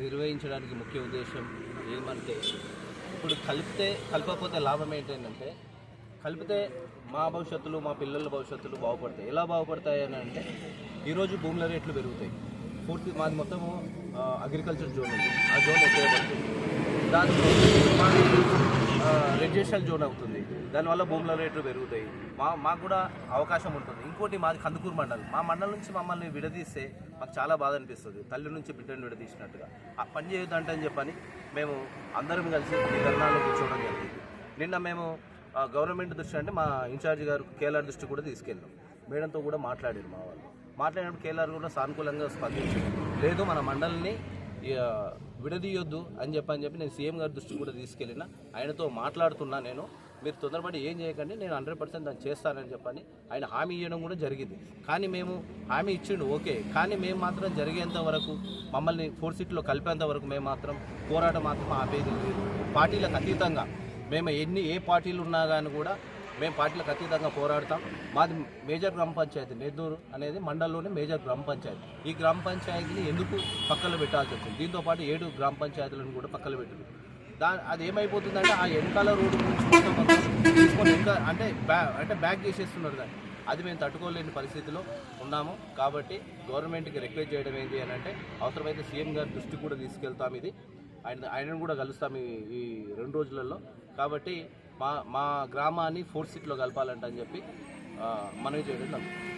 నిర్వహించడానికి ముఖ్య ఉద్దేశం ఏమంటే ఇప్పుడు కలిపితే కలపకపోతే లాభం ఏంటంటే కలిపితే మా భవిష్యత్తులు మా పిల్లల భవిష్యత్తులు బాగుపడతాయి. ఎలా బాగుపడతాయి అని అంటే ఈరోజు భూముల రేట్లు పెరుగుతాయి. పూర్తి మాది మొత్తము అగ్రికల్చర్ జోన్ ఉంది. ఆ జోన్ ఎక్కువ పడుతుంది? దాని మాది జోన్ అవుతుంది. దానివల్ల భూముల రేట్లు పెరుగుతాయి. మా మాకు కూడా అవకాశం ఉంటుంది. ఇంకోటి మాది కందుకూరు మండలం. మా మండలం నుంచి మమ్మల్ని విడదీస్తే మాకు చాలా బాధ అనిపిస్తుంది. తల్లి నుంచి బిడ్డను విడదీసినట్టుగా. ఆ పని చేయొద్దంటే అని చెప్పని మేము అందరం కలిసి ఈ ధర్నాలో కూర్చోవడం జరిగింది. నిన్న మేము గవర్నమెంట్ దృష్టి అంటే మా ఇన్ఛార్జ్ గారు కేఎల్ఆర్ దృష్టి కూడా తీసుకెళ్ళాం. మేడంతో కూడా మాట్లాడారు మా వాళ్ళు. మాట్లాడినప్పుడు కేఎల్ఆర్ కూడా సానుకూలంగా స్పందించారు. లేదు మన మండలిని విడదీయొద్దు అని చెప్పని చెప్పి నేను సీఎం గారి దృష్టి కూడా తీసుకెళ్ళిన. ఆయనతో మాట్లాడుతున్నా నేను. మీరు తొందరపడి ఏం చేయకండి నేను హండ్రెడ్ పర్సెంట్ దాన్ని చేస్తానని చెప్పని ఆయన హామీ ఇవ్వడం కూడా జరిగింది. కానీ మేము హామీ ఇచ్చిండు ఓకే. కానీ మేము మాత్రం జరిగేంత వరకు మమ్మల్ని ఫోర్ సీట్లో కలిపేంత వరకు మేము మాత్రం పోరాటం మాత్రం ఆపేది లేదు. పార్టీలకు అతీతంగా మేము ఎన్ని ఏ పార్టీలు ఉన్నా కానీ కూడా మేము పార్టీలకు అతీతంగా పోరాడతాం. మాది మేజర్ గ్రామ పంచాయతీ నెద్దూరు అనేది మండలంలోనే మేజర్ గ్రామ పంచాయతీ. ఈ గ్రామ పంచాయతీని ఎందుకు పక్కన పెట్టాల్సి వచ్చింది? దీంతో పాటు ఏడు గ్రామ పంచాయతీలను కూడా పక్కన పెట్టింది. దా అది ఏమైపోతుందంటే ఆ వెనకాల రోడ్డు తీసుకొని ఇంకా అంటే బ్యా అంటే బ్యాక్ చేసేస్తున్నారు దాన్ని. అది మేము తట్టుకోలేని పరిస్థితిలో ఉన్నాము. కాబట్టి గవర్నమెంట్కి రిక్వెస్ట్ చేయడం ఏంటి అని అంటే అవసరమైతే సీఎం గారి దృష్టి కూడా తీసుకెళ్తాం ఇది. ఆయన ఆయనను కూడా కలుస్తాం ఈ రెండు రోజులలో. కాబట్టి మా మా గ్రామాన్ని ఫోర్ సీట్లో కలపాలంట అని చెప్పి మనవి చేయడం జరుగుతుంది.